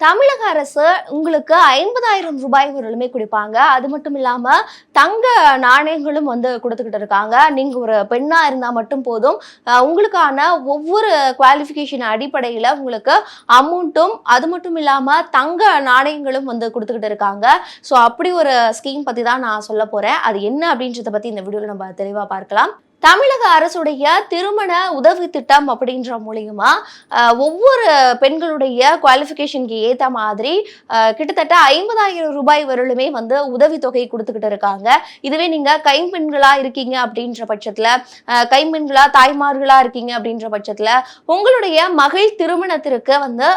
தமிழக அரசு உங்களுக்கு ஐம்பதாயிரம் ரூபாய் வரலுமே கொடுப்பாங்க. அது மட்டும் இல்லாம தங்க நாணயங்களும் வந்து கொடுத்துக்கிட்டு இருக்காங்க. நீங்க ஒரு பெண்ணா இருந்தா மட்டும் போதும். உங்களுக்கான ஒவ்வொரு குவாலிஃபிகேஷன் அடிப்படையில உங்களுக்கு அமௌண்ட்டும் அது மட்டும் இல்லாம தங்க நாணயங்களும் வந்து கொடுத்துக்கிட்டு இருக்காங்க. ஸோ அப்படி ஒரு ஸ்கீம் பத்தி தான் நான் சொல்ல போறேன். அது என்ன அப்படின்றத பத்தி இந்த வீடியோல நம்ம தெளிவா பார்க்கலாம். தமிழக அரசுடைய திருமண உதவி திட்டம் அப்படின்ற மூலியமா ஒவ்வொரு பெண்களுடைய குவாலிஃபிகேஷனுக்கு ஏத்த மாதிரி கிட்டத்தட்ட ஐம்பதாயிரம் ரூபாய் வரலுமே வந்து உதவித்தொகை கொடுத்துக்கிட்டு இருக்காங்க. இதுவே நீங்க கைம்பெண்களா இருக்கீங்க அப்படின்ற பட்சத்துல கைம்பெண்களா தாய்மார்களா இருக்கீங்க அப்படின்ற பட்சத்துல உங்களுடைய மகள் திருமணத்திற்கு வந்து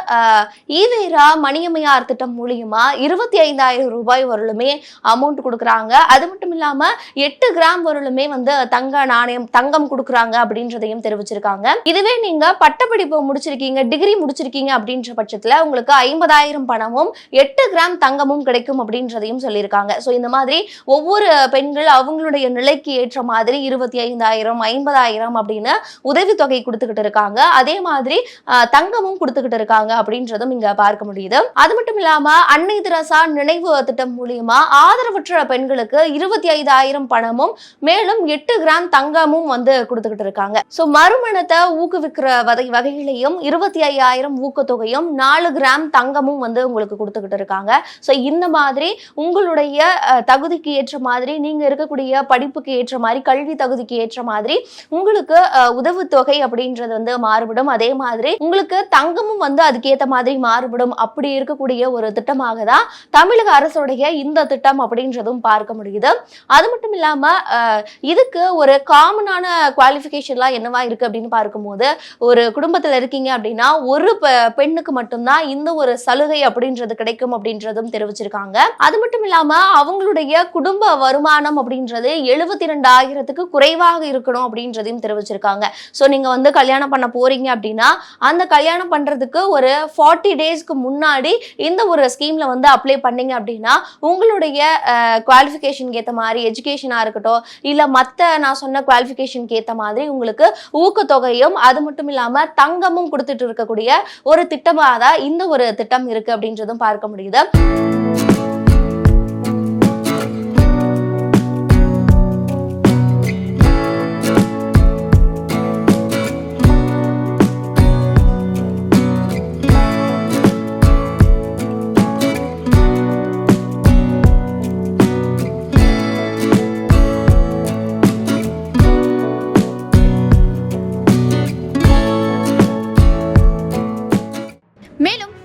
ஈவேரா மணியம்மையார் திட்டம் மூலியமா இருபத்தி ஐந்தாயிரம் ரூபாய் வரலுமே அமௌண்ட் கொடுக்குறாங்க. அது மட்டும் இல்லாம எட்டு கிராம் வரலுமே வந்து தங்க நாணயம் தங்கம் கொடுக்குறாங்க அப்படின்றதையும் தெரிவிச்சிருக்காங்க. இதுவே நீங்க பட்டப்படிப்பு முடிச்சிருக்கீங்க டிகிரி முடிச்சிருக்கீங்க அப்படின்ற பட்சத்துல உங்களுக்கு ஐம்பதாயிரம் பணமும் எட்டு கிராம் தங்கமும் கிடைக்கும் அப்படின்றதையும் சொல்லியிருக்காங்க. ஸோ இந்த மாதிரி ஒவ்வொரு பெண்கள் அவங்களுடைய நிலைக்கு ஏற்ற மாதிரி இருபத்தி ஐந்தாயிரம் ஐம்பதாயிரம் அப்படின்னு உதவித்தொகை கொடுத்துக்கிட்டு இருக்காங்க. அதே மாதிரி தங்கமும் கொடுத்துக்கிட்டு இருக்காங்க அப்படின்றதும் இங்க பார்க்க முடியுது. அது மட்டும் இல்லாம அன்னை திரசா நினைவு திட்டம் மூலியமா ஆதரவற்ற பெண்களுக்கு இருபத்தி ஐந்தாயிரம் பணமும் மேலும் எட்டு கிராம் தங்கமும் வந்து கொடுத்துக்கிட்டு இருக்காங்க ஸோ மறுமணத்தை ஊக்குவிக்கிற வகை வகையிலையும் இருபத்தி ஐயாயிரம் ஊக்கத்தொகையும் நாலு கிராம் தங்கமும் வந்து உங்களுக்கு கொடுத்துக்கிட்டு இருக்காங்க ஸோ இந்த மாதிரி உங்களுடைய தகுதிக்கு ஏற்ற மாதிரி நீங்க இருக்கக்கூடிய படிப்புக்கு ஏற்ற மாதிரி கல்வி தகுதிக்கு ஏற்ற மாதிரி உங்களுக்கு உதவுத்தொகை அப்படின்றது வந்து மாறுபடும். அதே மாதிரி உங்களுக்கு தங்கமும் வந்து அதுக்கேற்ற மாதிரி மாறுபடும். அப்படி இருக்கக்கூடிய ஒரு திட்டமாக தான் தமிழக அரசுடைய இந்த திட்டம் அப்படின்றதும் பார்க்க முடியுது. அது மட்டும் இல்லாம இதுக்கு ஒரு காமனான குவாலிஃபிகேஷன்லாம் என்னவா இருக்கு அப்படின்னு பார்க்கும்போது ஒரு குடும்பத்தில் இருக்கீங்க அப்படின்னா ஒரு பெண்ணுக்கு மட்டும்தான் இந்த ஒரு சலுகை அப்படின்றது கிடைக்கும் அப்படின்றதும் தெரிவிச்சிருக்காங்க. அது மட்டும் இல்லாமல் அவங்களுடைய குடும்ப வருமானம் அப்படின்றது எழுபத்தி ரெண்டாயிரத்துக்கு குறைவாக இருக்கணும் அப்படின்றதையும் தெரிவிச்சிருக்காங்க. ஸோ நீங்கள் வந்து கல்யாணம் பண்ண போறீங்க அப்படின்னா அந்த கல்யாணம் பண்றதுக்கு ஒரு ஃபார்ட்டி டேஸ்க்கு முன்னாடி இந்த ஒரு ஸ்கீமில் வந்து அப்ளை பண்ணீங்க அப்படின்னா உங்களுடைய குவாலிஃபிகேஷனுக்கு ஏற்ற மாதிரி எஜுகேஷனாக இருக்கட்டும் இல்லை மற்ற நான் சொன்ன குவாலிஃபிகேஷனுக்கு ஏற்ற மாதிரி உங்களுக்கு ஊக்கத்தொகையும் அது மட்டும் இல்லாமல் தங்கமும் கொடுத்துட்டு இருக்கக்கூடிய ஒரு திட்டமாக தான் இந்த ஒரு திட்டம் இருக்கு அப்படின்றதும் பார்க்க முடியுது.